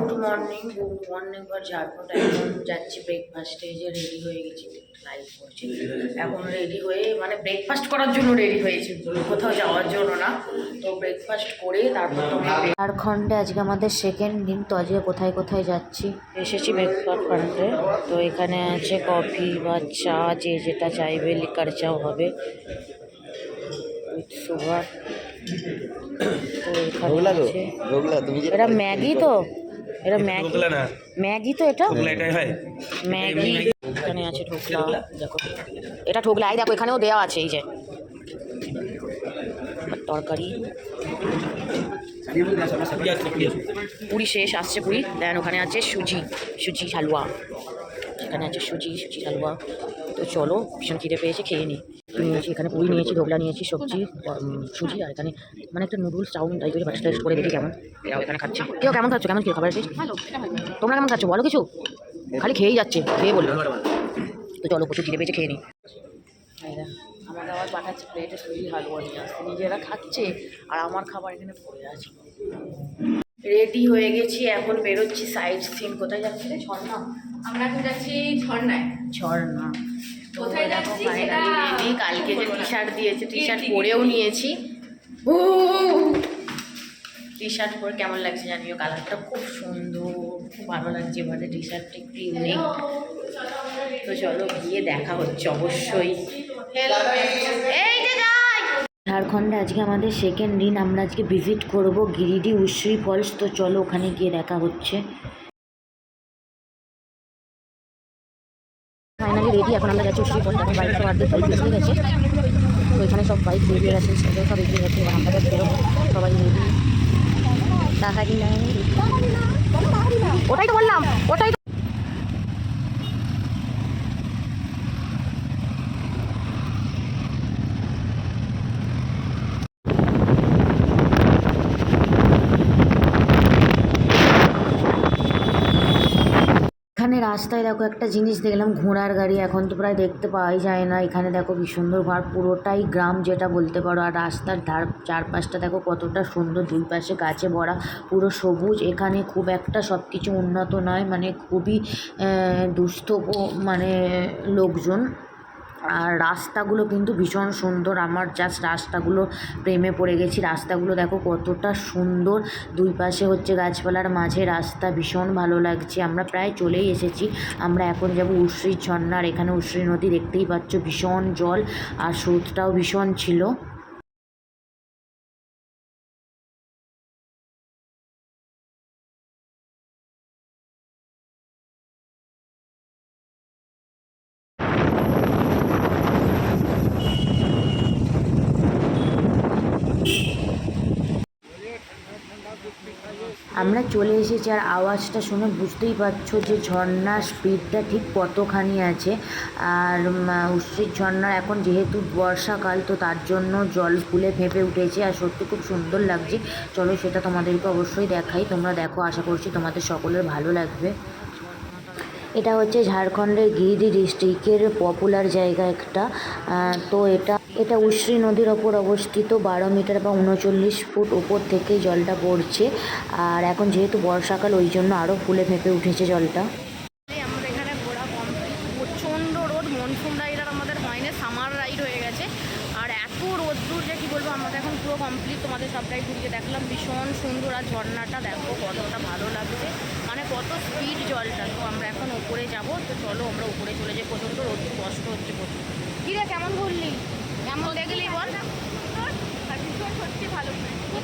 Good morning good morning for Jharkhand এখন যাচ্ছি ব্রেকফাস্টে যে রেডি হয়ে গেছি লাইভ করছি। এখন রেডি হয়ে মানে ব্রেকফাস্ট করার জন্য রেডি হয়েছি কোথাও যাওয়ার জন্য না। তো ব্রেকফাস্ট করে তারপর তোমরা ঝাড়খণ্ডে আজকে আমাদের সেকেন্ড দিন তো আজকে কোথায় কোথায় যাচ্ছি? এসেছি ব্রেকফাস্ট ব্রেকফাস্টে তো এখানে আছে কফি বা চা যে যেটা চাইবে লিকার চাও হবে। উইথ সুগার গো তুমি এটা ম্যাগি তো? এটা ম্যাগি? না। ম্যাগি তো এটা? ঢোকলা এটাই হয়। ম্যাগি। এখানে আছে ঢোকলা। দেখো। এটা ঢোকলা। এই দেখো এখানেও দেওয়া আছে এই যে। তরকারি। পুরি শেষ আসছে পুরি। দেন ওখানে আছে সুজি। সুজি হালুয়া। এখানে আছে সুজি সুজি হালুয়া। তো চলো ভীষণ খিদে পেয়েছে খেয়ে নিই নিয়েছি এখানে পুরি নিয়েছি ঢোকলা নিয়েছি সবজি সুজি আর এখানে মানে একটা নুডলস চাউমিন টাইপের বাটার টেস্ট করে দেখি কেমন। এরাও এখানে খাচ্ছে। কেউ কেমন খাচ্ছ? কেমন কি খাবার টেস্ট তোমরা কেমন খাচ্ছ? বলো কিছু। খালি খেয়েই যাচ্ছে খেয়ে বলবে। তো চলো প্রচুর খিদে পেয়েছে খেয়ে নিই আমাকে আবার পাঠাচ্ছে প্লেটে সুজি হালুয়া নিয়ে আসছে নিজেরা খাচ্ছে আর আমার খাবার এখানে পড়ে আছে। রেডি হয়ে গেছি এখন বেরোচ্ছি সাইড সিন কোথায় যাচ্ছি রে ঝর্ণা? আমরা এখন যাচ্ছি ঝর্ণায়। ঝর্ণা। কোথায় দেখো যাচ্ছি ফাইনালি কালকে যে টি শার্ট দিয়েছে টি শার্ট পরেও নিয়েছি। টি শার্ট পরে কেমন লাগছে জানিও? কালারটা খুব সুন্দর খুব ভালো লাগছে এবারে টি শার্টটা একটু ইউনিক তো চলো গিয়ে দেখা হচ্ছে অবশ্যই। এই ঝাড়খণ্ডে আজকে আমাদের সেকেন্ড দিন আমরা আজকে ভিজিট করব গিরিডি উশ্রী ফলস তো চলো ওখানে গিয়ে দেখা হচ্ছে। ফাইনালি রেডি এখন আমরা যাচ্ছি উশ্রী ফলস এখন বাইক সব অর্ধেক বাইক এসে গেছে তো এখানে সব বাইক বেরিয়ে গেছে সবাই সব এগিয়ে গেছে এবার আমরা বেরোবো সবাই রেডি তাহারি নাই ওটাই তো বললাম ওটাই এখানে রাস্তায় দেখো একটা জিনিস দেখলাম, ঘোড়ার গাড়ি। এখন তো প্রায় দেখতে পাওয়াই যায় না। এখানে দেখো কি সুন্দর ঘর, পুরোটাই গ্রাম যেটা বলতে পারো। আর রাস্তার ধার, চারপাশটা দেখো কতটা সুন্দর। দুই পাশে গাছে ভরা, পুরো সবুজ। এখানে খুব একটা সব কিছু উন্নত নয়। মানে খুবই দুস্থ মানে লোকজন। আর রাস্তাগুলো কিন্তু ভীষণ সুন্দর। আমার জাস্ট রাস্তাগুলো প্রেমে পড়ে গেছি। রাস্তাগুলো দেখো কতটা সুন্দর। দুই পাশে হচ্ছে গাছপালার মাঝে রাস্তা ভীষণ ভালো লাগছে। আমরা প্রায় চলেই এসেছি। আমরা এখন যাব উশ্রী ঝর্ণার। এখানে উশ্রী নদী দেখতেই পাচ্ছ, ভীষণ জল আর স্রোতটাও ভীষণ ছিল। আমরা চলে এসেছি আর আওয়াজটা শুনে বুঝতেই পারছ যে ঝর্ণার স্পিডটা ঠিক কতখানি আছে। আর উশ্রির ঝর্ণার এখন যেহেতু বর্ষাকাল, তো তার জন্য জল ফুলে ফেঁপে উঠেছে আর সত্যি খুব সুন্দর লাগছে। চলো সেটা তোমাদেরকে অবশ্যই দেখাই। তোমরা দেখো, আশা করছি তোমাদের সকলের ভালো লাগবে। এটা হচ্ছে ঝাড়খণ্ডের গিরিডি ডিস্ট্রিক্টের পপুলার জায়গা একটা। তো এটা এটা উশ্রী নদীর ওপর অবস্থিত, বারো মিটার বা উনচল্লিশ ফুট ওপর থেকে জলটা পড়ছে। আর এখন যেহেতু বর্ষাকাল, ওই জন্য আরও ফুলে ফেঁপে উঠেছে জলটা আমাদের এখানে ঘোরা কমপ্লিট প্রচণ্ড রোদ মনসুন রাইড আর আমাদের হয়নি সামার রাইড হয়ে গেছে আর এত রোদ্দুর যে কী বলব আমাদের এখন পুরো কমপ্লিট তোমাদের সবটাই ঘুরিয়ে দেখলাম ভীষণ সুন্দর আর ঝর্ণাটা দেখো কতটা ভালো লাগছে মানে কত স্পিড জলটা তো আমরা এখন ওপরে যাব তো চলো আমরা উপরে চলে যাই প্রচণ্ড রোদ্দুর কষ্ট হচ্ছে প্রচুর কিরে কেমন ঘুরলি কেমন দেখলি বল?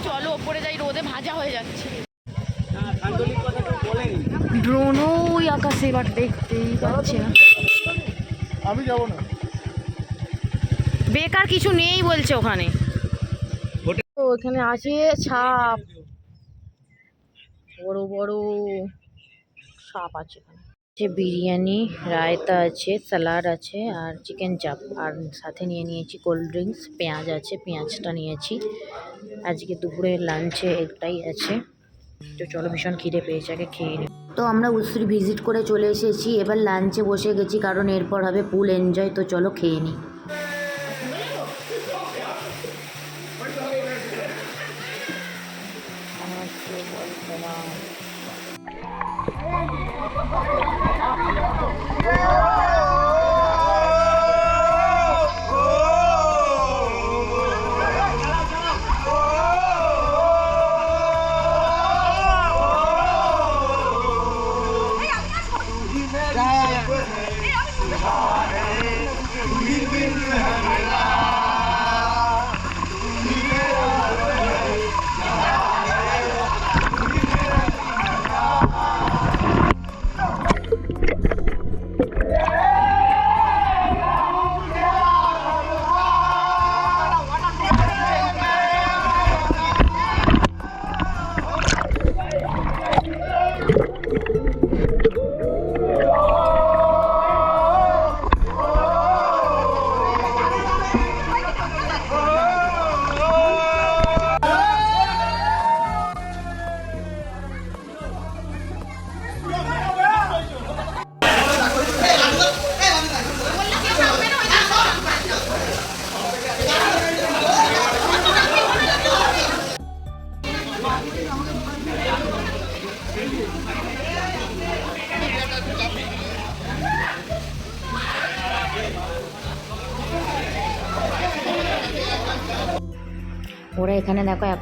চলো ওপরে যাই রোদে ভাজা হয়ে যাচ্ছে। ড্রোন ওই আকাশে এবার দেখতেই পাচ্ছি না। আমি যাব না। বেকার কিছু নেই বলছে ওখানে। তো ওখানে আছে সাপ। বড় বড় সাপ আছে আছে, বিরিয়ানি, রায়তা আছে স্যালাড আছে, আর চিকেন চাপ। আর সাথে নিয়ে নিয়েছি কোল্ড ড্রিঙ্কস, পেঁয়াজ আছে, পেঁয়াজটা নিয়েছি। আজকে দুপুরে লাঞ্চে এটাই আছে। তো চলো ভীষণ খিদে পেয়েছে, আগে খেয়ে নিই তো আমরা উসরি ভিজিট করে চলে এসেছি, এবার লাঞ্চে বসে গেছি, কারণ এরপর হবে পুল এনজয়, তো চলো খেয়ে নিই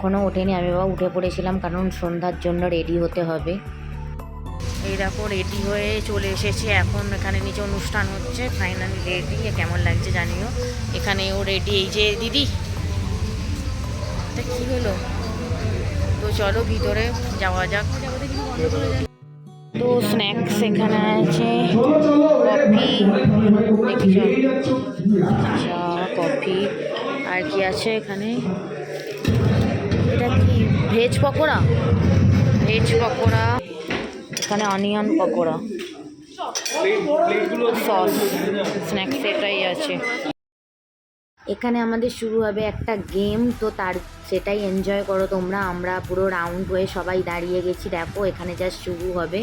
এখনও ওঠেনি। আমি বাবা উঠে পড়েছিলাম, কারণ সন্ধ্যার জন্য রেডি হতে হবে। এই দেখো রেডি হয়ে চলে এসেছি। এখন এখানে নিচে অনুষ্ঠান হচ্ছে। ফাইনালি রেডি কেমন লাগছে জানিও। এখানে ও রেডি এই যে দিদি কি হলো? তো চলো ভিতরে যাওয়া যাক। তো স্ন্যাক্স এখানে আছে। কফি চা কফি। আর কি আছে এখানে? ভেজ পকোড়া? ভেজ পকোড়া। এখানে অনিয়ন পকোড়া। সস স্ন্যাক্স এটাই আছে। এখানে আমাদের শুরু হবে একটা গেম তো তার সেটাই এনজয় করো তোমরা। আমরা পুরো রাউন্ড হয়ে সবাই দাঁড়িয়ে গেছি। দেখো এখানে যা শুরু হবে।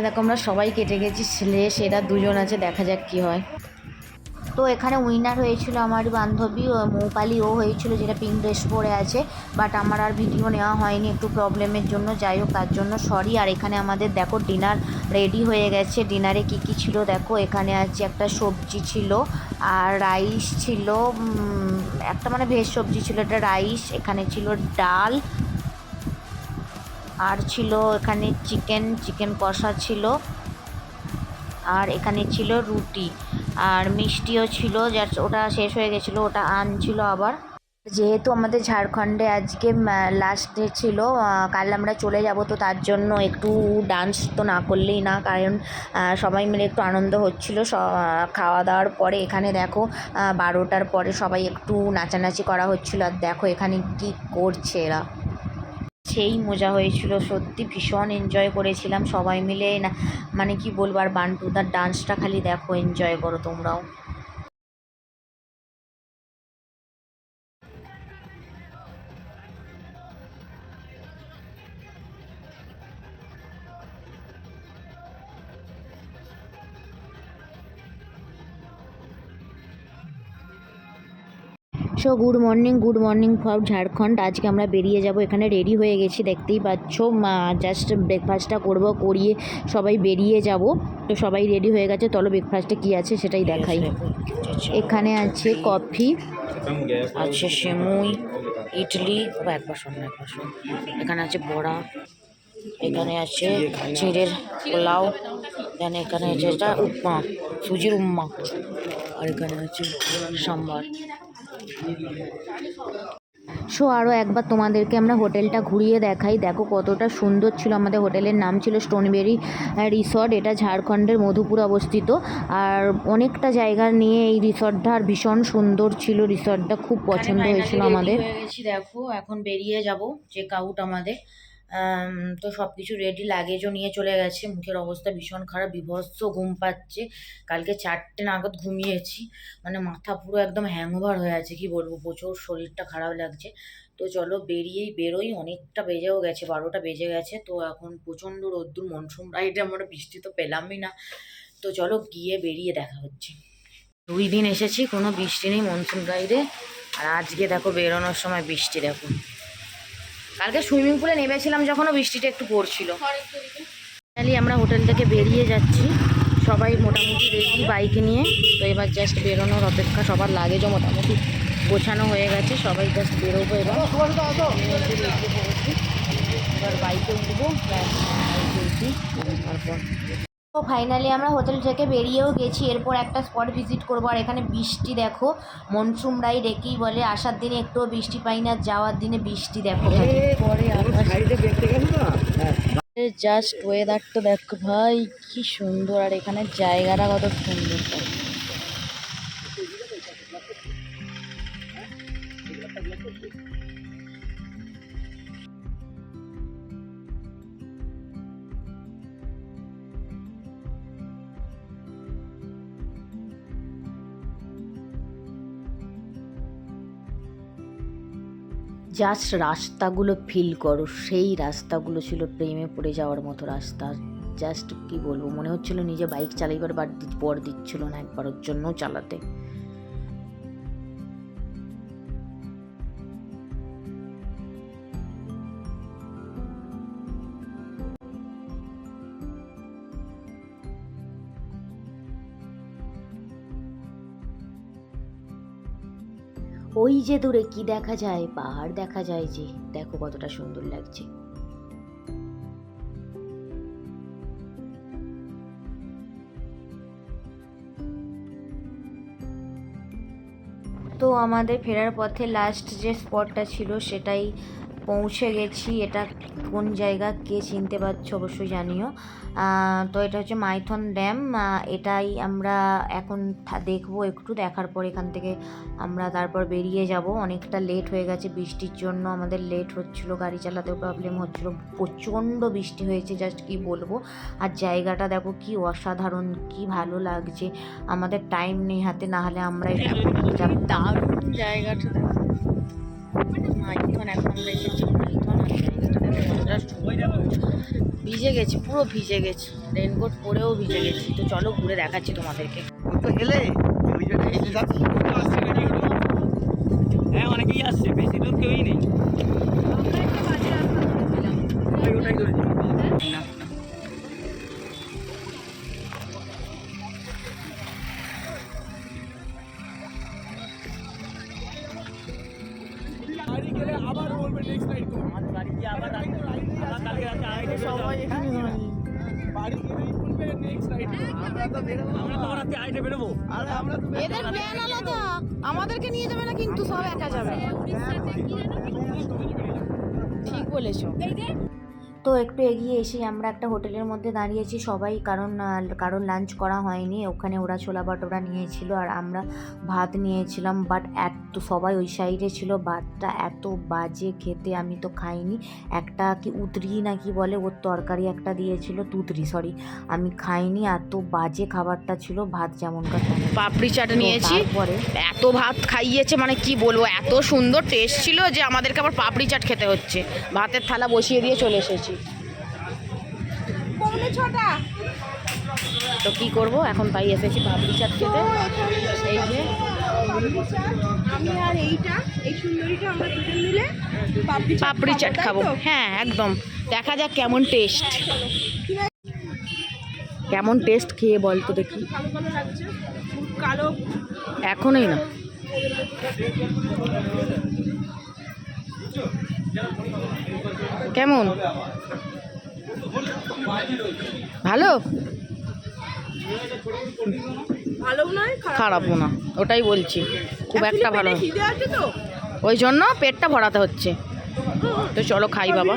এখানে দেখো আমরা সবাই কেটে গেছি, ছেলে, সেরা দুজন আছে, দেখা যাক কি হয়। তো এখানে উইনার হয়েছিল আমার বান্ধবী, ও মৌপালি, ও হয়েছিল যেটা পিঙ্ক ড্রেস পরে আছে বাট আমার আর ভিডিও নেওয়া হয়নি একটু প্রবলেমের জন্য, যাই হোক তার জন্য সরি আর এখানে আমাদের দেখো ডিনার রেডি হয়ে গেছে ডিনারে কি কি ছিল দেখো, এখানে আছে একটা সবজি ছিল, আর রাইস ছিল একটা মানে ভেজ সবজি ছিল এটা রাইস এখানে ছিল ডাল আর ছিল এখানে চিকেন চিকেন কষা ছিল। আর এখানে ছিল রুটি। আর মিষ্টিও ছিল যার ওটা শেষ হয়ে গেছিল, ওটা আনছিল আবার। যেহেতু আমাদের ঝাড়খণ্ডে আজকে লাস্ট ডে ছিল কাল আমরা চলে যাব, তো তার জন্য একটু ডান্স তো না করলেই না, কারণ সবাই মিলে একটু আনন্দ হচ্ছিল। খাওয়া দাওয়ার পরে এখানে দেখো বারোটার পরে সবাই একটু নাচানাচি করা হচ্ছিল। আর দেখো এখানে কি করছে এরা। সেই মজা হয়েছিল, সত্যি ভীষণ এনজয় করেছিলাম সবাই মিলে। না মানে কি বলব, আর বান্টুদার ডান্সটা খালি দেখো এনজয় করো তোমরাও। So good morning good morning for Jharkhand. আজকে আমরা বেরিয়ে যাব এখানে রেডি হয়ে গেছি দেখতেই পাচ্ছ। জাস্ট ব্রেকফাস্টটা করব করিয়ে সবাই বেরিয়ে যাব। তো সবাই রেডি হয়ে গেছে চলো ব্রেকফাস্টে কী আছে সেটাই দেখাই। এখানে আছে কফি। আছে সেমুই ইডলি বা একবার এখানে আছে বড়া এখানে আছে চিড়ের পোলাও দেন এখানে আছে এটা উপমা সুজির উপমা আর এখানে হচ্ছে সাম্বার। সো আরও একবার তোমাদেরকে আমরা হোটেলটা ঘুরিয়ে দেখাই। দেখো কতটা সুন্দর ছিল আমাদের হোটেলের নাম ছিল স্টোনবেরি রিসর্ট। এটা ঝাড়খণ্ডের মধুপুর অবস্থিত। আর অনেকটা জায়গা নিয়ে এই রিসর্টটা আর ভীষণ সুন্দর ছিল। রিসর্টটা খুব পছন্দ হয়েছিল আমাদের। দেখো। এখন বেরিয়ে যাব চেক আউট আমাদের। আম, তো সব কিছু রেডি লাগেজও নিয়ে চলে গেছে। মুখের অবস্থা ভীষণ খারাপ, বিভৎস ঘুম পাচ্ছে। কালকে চারটে নাগাদ ঘুমিয়েছি। মানে মাথা পুরো একদম হ্যাংওভার হয়ে আছে, কি বলব? প্রচুর শরীরটা খারাপ লাগছে। তো চলো বেরিয়েই বেরোই। অনেকটা বেজেও গেছে, বারোটা বেজে গেছে। তো এখন প্রচণ্ড রোদ্দুর মনসুন রাইডে আমরা বৃষ্টি তো পেলামই না। তো চলো গিয়ে বেরিয়ে দেখা হচ্ছে। দুই দিন এসেছি, কোনো বৃষ্টি নেই মনসুন রাইডে আর আজকে দেখো বেরোনোর সময় বৃষ্টি, দেখো। কালকে সুইমিং পুলে নেমেছিলাম যখনও বৃষ্টিটা একটু পড়ছিল। ফাইনালি আমরা হোটেল থেকে বেরিয়ে যাচ্ছি। সবাই মোটামুটি রেডি বাইক নিয়ে। তো এবার জাস্ট বেরোনোর অপেক্ষা। সবার লাগেজও মোটামুটি গোছানো হয়ে গেছে। সবাই জাস্ট বেরোবো এবার। বাইকে উঠবো। তারপর তো ফাইনালি আমরা হোটেল থেকে বেরিয়েও গেছি। এরপর একটা স্পট ভিজিট করব। আর এখানে বৃষ্টি দেখো মনসুম রাইড একেই বলে আসার দিনে একটুও বৃষ্টি পাই না যাওয়ার দিনে বৃষ্টি দেখো পরে জাস্ট ওয়েদারটা দেখো ভাই কি সুন্দর। আর এখানে জায়গাটা কত সুন্দর। জাস্ট রাস্তাগুলো ফিল করো, সেই রাস্তাগুলো ছিল প্রেমে পড়ে যাওয়ার মতো রাস্তা। জাস্ট কি বলব, মনে হচ্ছিল নিজে বাইক চালাইবার বার বর দিচ্ছিল না একবারের জন্য চালাতে। ওই যে দূরে কি দেখা যায়, পাহাড় দেখা যায় যে, দেখো কতটা সুন্দর লাগছে। তো আমাদের ফেরার পথে লাস্ট যে স্পটটা ছিল, সেটাই পৌঁছে গেছি। এটা কোন জায়গা কে চিনতে পারছ অবশ্যই জানিও। তো এটা হচ্ছে মাইথন ড্যাম। এটাই আমরা এখন দেখব একটু দেখার পর এখান থেকে আমরা তারপর বেরিয়ে যাব। অনেকটা লেট হয়ে গেছে বৃষ্টির জন্য আমাদের লেট হচ্ছিল গাড়ি চালাতেও প্রবলেম হচ্ছিল প্রচণ্ড বৃষ্টি হয়েছে জাস্ট কি বলব। আর জায়গাটা দেখো কি অসাধারণ কি ভালো লাগছে। আমাদের টাইম নেই হাতে না হলে আমরা এটা দারুণ জায়গাটা দেখো। মাইথন এখন এসেছি সুন্দর। ভিজে গেছি পুরো ভিজে গেছি। রেনকোট পরেও ভিজে গেছি। তো চলো ঘুরে দেখাচ্ছি তোমাদেরকে। তো যাচ্ছি। হ্যাঁ অনেকেই আসছে বেশি দূর কেউই নেই। ওই ওটাই ঠিক বলেছ তো একটু এগিয়ে এসে আমরা একটা হোটেলের মধ্যে দাঁড়িয়েছি সবাই কারণ কারণ লাঞ্চ করা হয়নি। ওখানে ওরা ছোলা বাটোরা নিয়েছিল আর আমরা ভাত নিয়েছিলাম বাট এত সবাই ওই সাইডে ছিল। ভাতটা এত বাজে খেতে আমি তো খাইনি। একটা কি উতরি না কি বলে ওর তরকারি একটা দিয়েছিল তুতরি সরি আমি খাইনি এত বাজে খাবারটা ছিল ভাত যেমনকার পাপড়ি চাট নিয়েছি তারপরে এত ভাত খাইয়েছে মানে কি বলব এত সুন্দর টেস্ট ছিল যে আমাদেরকে আবার পাপড়ি চাট খেতে হচ্ছে। ভাতের থালা বসিয়ে দিয়ে চলে এসেছি। তো কি করব? এখন তাই এসেছি পাপড়ি চাট খেতে। এই যে। আমি আর এইটা এই সুন্দরীটা আমরা দুজন মিলে পাপড়ি চাট খাব হ্যাঁ একদম। দেখা যাক কেমন টেস্ট কেমন টেস্ট খেয়ে বল তো দেখি। কালো। এখনই না। কেমন? ভালো? ভালো খারাপ খারাপও না ওটাই বলছি। খুব একটা ভালো ওই জন্য পেটটা ভরাতে হচ্ছে। তো চলো খাই বাবা।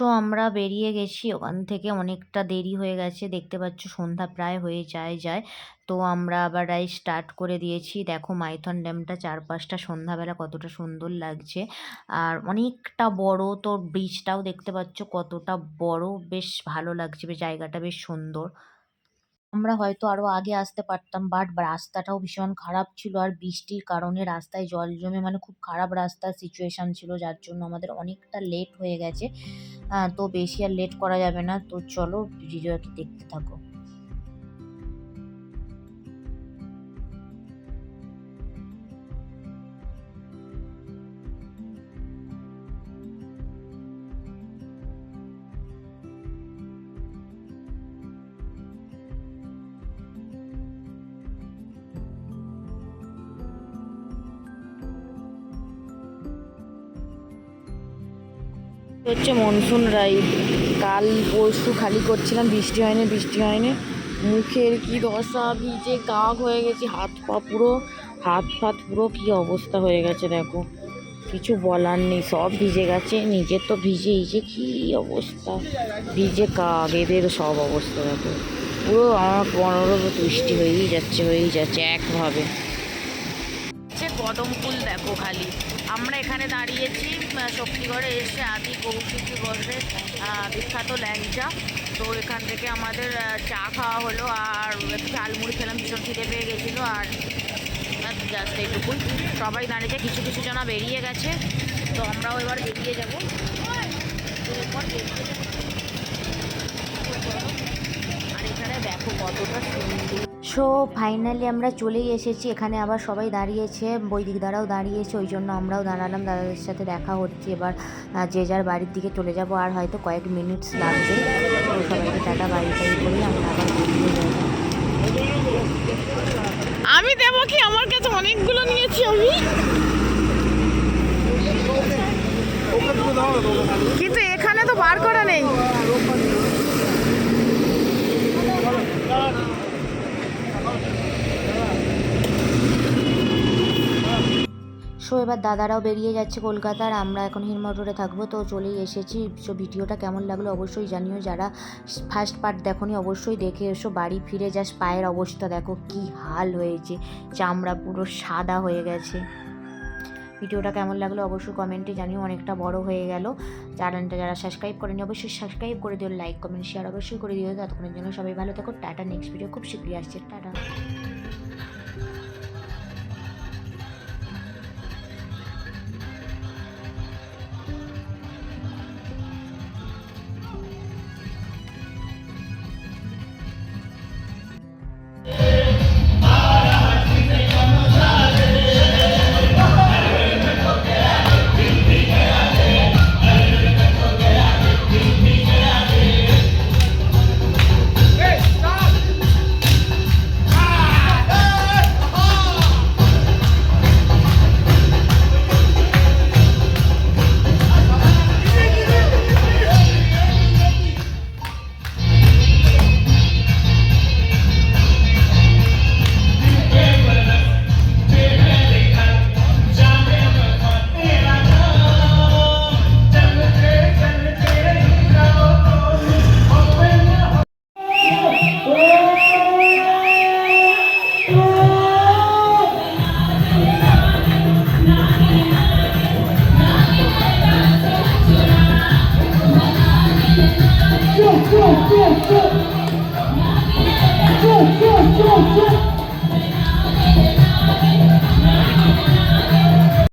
সো আমরা বেরিয়ে গেছি। ওখান থেকে অনেকটা দেরি হয়ে গেছে। দেখতে পাচ্ছ সন্ধ্যা প্রায় হয়ে যায় যায়। তো আমরা আবার রাইড স্টার্ট করে দিয়েছি। দেখো মাইথন ড্যামটা চারপাশটা সন্ধ্যাবেলা কতটা সুন্দর লাগছে। আর অনেকটা বড় তো ব্রিজটাও দেখতে পাচ্ছ কতটা বড়। বেশ ভালো লাগছে, জায়গাটা বেশ সুন্দর। আমরা হয়তো আরও আগে আসতে পারতাম বাট রাস্তাটাও ভীষণ খারাপ ছিল আর বৃষ্টির কারণে রাস্তায় জল জমে মানে খুব খারাপ রাস্তার সিচুয়েশন ছিল, যার জন্য আমাদের অনেকটা লেট হয়ে গেছে। তো বেশি আর লেট করা যাবে না। তো চলো ভিডিওটি দেখতে থাকো। হচ্ছে মনসুন রাইড কাল পরশু খালি করছিলাম, বৃষ্টি হয়নি বৃষ্টি হয়নি। মুখের কি দশা ভিজে কাক হয়ে গেছি, হাত পা পুরো, হাত ফাত পুরো কি অবস্থা হয়ে গেছে দেখো। কিছু বলার নেই, সব ভিজে গেছে নিজের তো ভিজেই যে কি অবস্থা। ভিজে কাক, এদের সব অবস্থা দেখো। পুরো আমার পনেরো বৃষ্টি হয়েই যাচ্ছে হয়েই যাচ্ছে, একভাবে। কদম ফুল দেখো খালি। আমরা এখানে দাঁড়িয়েছি শক্তিগড়ে এসে আদি কৌশিকী বসে বিখ্যাত ল্যাংচা তো এখান থেকে আমাদের চা খাওয়া হলো, আর ঝালমুড়ি খেলাম, ভীষণ খিদে পেয়ে গেছিল, আর জাস্ট এইটুকুই সবাই দাঁড়িয়েছে, কিছু কিছু জনা বেরিয়ে গেছে, তো আমরাও এবার বেরিয়ে যাব। আর এখানে দেখো কতটা সুন্দর সো ফাইনালি আমরা চলেই এসেছি। এখানে আবার সবাই দাঁড়িয়েছে বৈদিক দ্বারাও দাঁড়িয়েছে, ওই জন্য আমরাও দাঁড়ালাম, দাদাদের সাথে দেখা হচ্ছে। এবার যে যার বাড়ির দিকে চলে যাব, আর হয়তো কয়েক মিনিটস লাগবে। তো সবাইকে টাটা বাড়ি টাড়ি করে আমরা আবার আমি দেবো কি? আমার কাছে অনেকগুলো নিয়েছি আমি। কিন্তু এখানে তো বার করা নেই। সো এবার দাদারাও বেরিয়ে যাচ্ছে কলকাতার। আমরা এখন হিরমোট রোডে থাকব, তো চলেই এসেছি। সো ভিডিওটা কেমন লাগল অবশ্যই জানিও। যারা ফার্স্ট পার্ট দেখোনি, অবশ্যই দেখে এসো। বাড়ি ফিরে যাস পায়ের অবস্থা দেখো, কি হাল হয়েছে। চামড়া পুরো সাদা হয়ে গেছে। ভিডিওটা কেমন লাগল অবশ্যই কমেন্টে জানিও, অনেকটা বড় হয়ে গেল। চ্যানেলটা যারা সাবস্ক্রাইব করেনি, অবশ্যই সাবস্ক্রাইব করে দিও লাইক কমেন্ট শেয়ার অবশ্যই করে দিও। ততক্ষণের জন্য সবাই ভালো থাকো। টাটা নেক্সট ভিডিও খুব শীঘ্রই আসছে। টাটা।